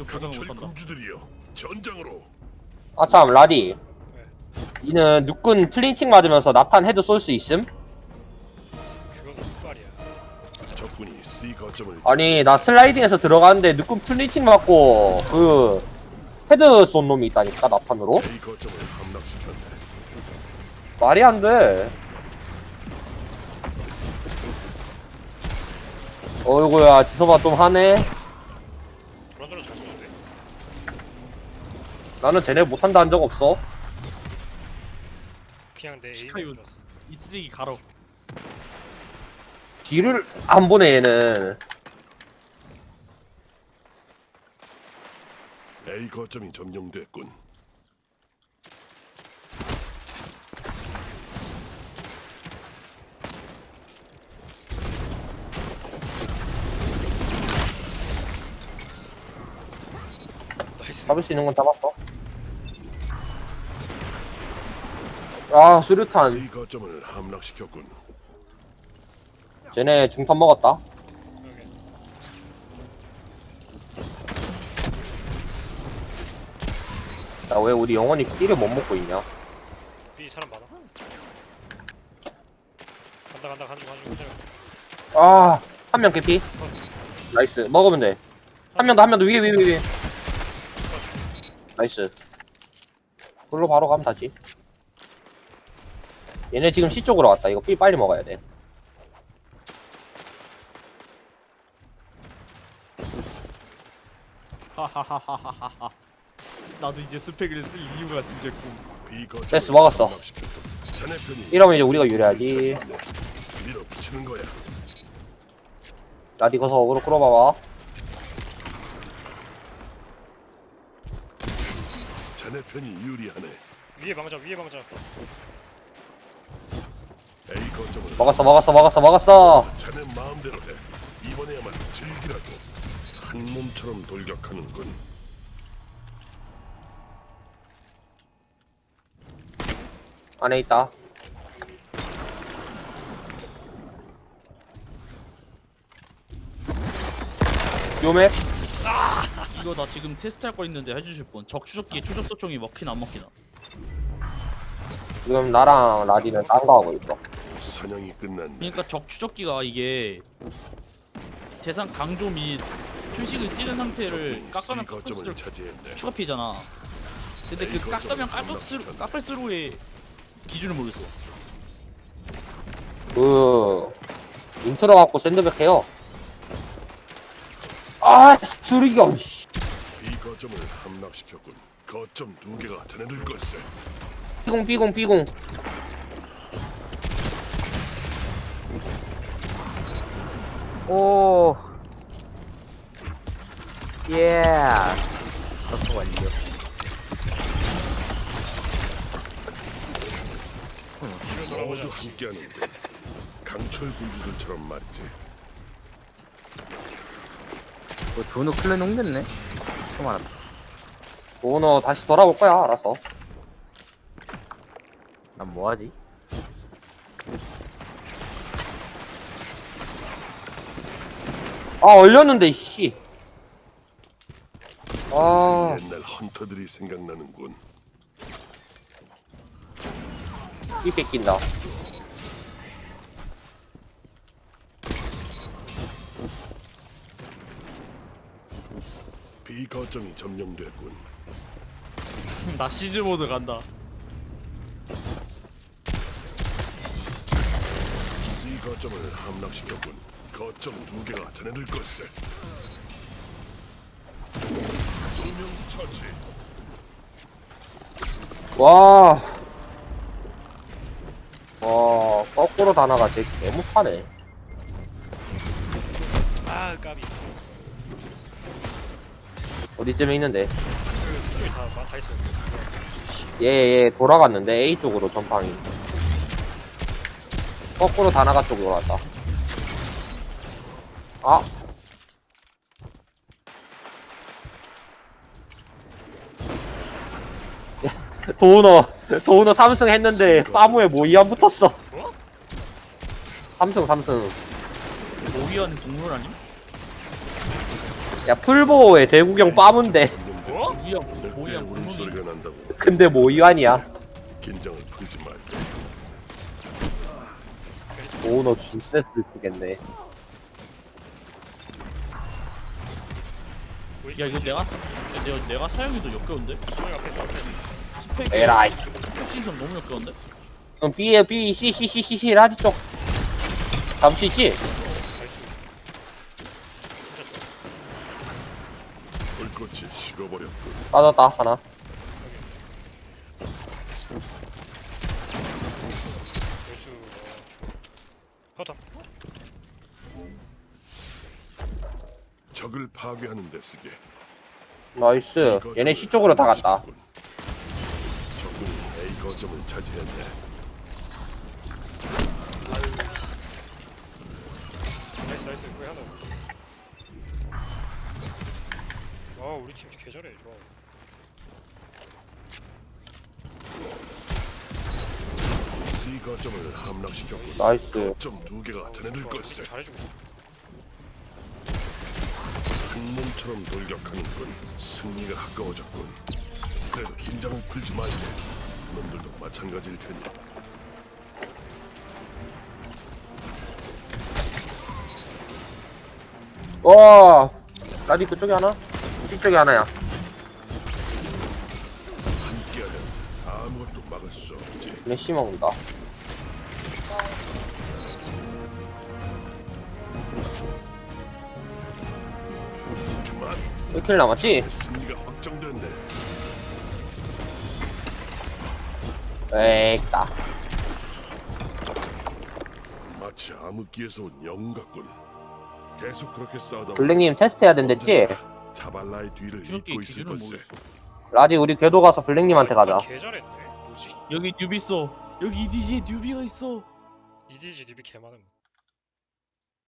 아직도 교정을 강철 못한다. 군주들이여 전장으로 아참 라디 네. 니는 누군 플린칭 맞으면서 납탄 헤드 쏠 수 있음? 그건 말이야 적군이 C 거점을 아니 나 슬라이딩에서 들어가는데 누군 플린칭 맞고 그 헤드 쏜 놈이 있다니까 납탄으로 A 거점을 함락시켰네. 말이 안돼 어이구야 지소바 좀 하네 나는 쟤네 못한다 한 적 없어 그냥 내 시카유. 안 좋았어 이 쓰레기 가로. 뒤를 안 보네 얘는 A 거점이 점령됐군. 나이스 잡을 수 있는 건 잡았어 아 수류탄. C 거점을 함락시켰군. 쟤네 중탄 먹었다. 야 왜 우리 영원히 끼를 못 먹고 있냐? B 사람 많아? 간다 간다 간중 간중 아한 명 개피. 나이스. 먹으면 돼 한 명 더 한 명 더. 위에 위에 위에 나이스. 그걸로 바로 가면 다지 얘네 지금 C 쪽으로 왔다 이거 B 빨리 먹어야 돼 하하하하하하. 나도 이제 스펙을 쓸 이유가 생겼군. 됐어, 먹었어. 이러면 이제 우리가 유리하지 밀어붙이는 거야. 나디 거서 어그로 끌어봐봐 자네 편이 유리하네. 위에 망자 위에 거점을 먹었어 먹었어 먹었어 먹었어 자네 마음대로 해. 이번에야말로 즐기라고. 한 몸처럼 돌격하는군. 안에 있다 요맥 이거 나 지금 테스트할 거 있는데 해주실 분. 적 추적기에 추적 소총이 먹히나 안 먹히나. 지금 나랑 라디는 딴 거 하고 있어 사냥이 끝났네. 그러니까 적 추적기가 이게 대상 강조 및 표식을 찌른 상태를 적군이 깎으면 C 거점을 깎을수록 차지했네. 추가 피잖아. 근데 그 깎으면 깎을수록 깎을수록의 기준을 모르겠어. 그 인트로 갖고 샌드백 해요 아 수리경 씨. B 거점을 함락시켰군. 거점 두 개가 자네들 걸세. 삐공 삐공 삐공 오. 예. 접속 완료. 모두 함께하는데 강철 군주들처럼 말이지. 뭐 도노 클랜 옮겼네. 처음 알았다. 오너 다시 돌아올 거야 알았어 난 뭐하지? 아 얼렸는데 씨. 아 옛날 헌터들이 생각나는군. 이 뺏긴다. B 거점이 점령됐군. 나 시즈 모드 간다. C 거점을 함락시켰군. 거점 두 개가 자네들 걸세. 두명 처치. 와. 와 거꾸로 다 나가 쟤 개못하네. 아 까비 어디쯤에 있는데? 그쪽이 다, 다 있어 씨, 얘얘 돌아갔는데 A 쪽으로 전방이. 거꾸로 다 나가 쪽으로 왔다. 아. 도우너 도우너 삼승 했는데 파무에 모이 안 붙었어. 삼승 삼승. 오위한 동물 아님? 야 풀보에 대구경 빠문데 뭐? 뭐야 늑대 뭐야 울음소리가 난다고 근데 뭐 이완이야 긴장을 풀지 말고 오너 진짜 슬프겠네 야 이거 내가 내가 내가 사용해도 역겨운데? 저기 앞에 저 앞에. 스펙 에라이. 스펙 진성 너무 역겨운데? 그럼 B에 B C C C C C 라디 쪽. 잡을 수 있지? 진짜 불꽃이 빠졌다 하나. 어, 적을 파괴하는 데 쓰게. 나이스. 얘네 C 쪽으로 다 갔다. 적군 A 거점을 차지했네. 나이스 나이스. 그거 하나 와 우리 팀 개잘해 좋아. C 거점을 함락시켰군 나이스. 거점 두 개가 좋아 걸세 잘해주고 있어 한 몸처럼 돌격하는군 승리가 가까워졌군. 그래도 긴장을 풀지 말고 놈들도 마찬가지일 테니. 와 라디 그쪽에 하나? C 쪽에 하나야. 함께하면 아무것도 막을 수 없지. 메시 먹는다 1킬 남았지? 승리가 확정됐네 에이다 마치 암흑기에서 온 영웅 같군. 계속 그렇게 싸우다 블랙님 테스트 해야 된댔지? 자발라의 뒤를 잇고 있을 기준은 걸세. 모르겠어. 라디 우리 궤도 가서 블랙님한테 가자. 개 잘했네. 뭐지? 여기 뉴비 있어. 여기 EDG에 뉴비가 있어. EDG 리뷰 개 많음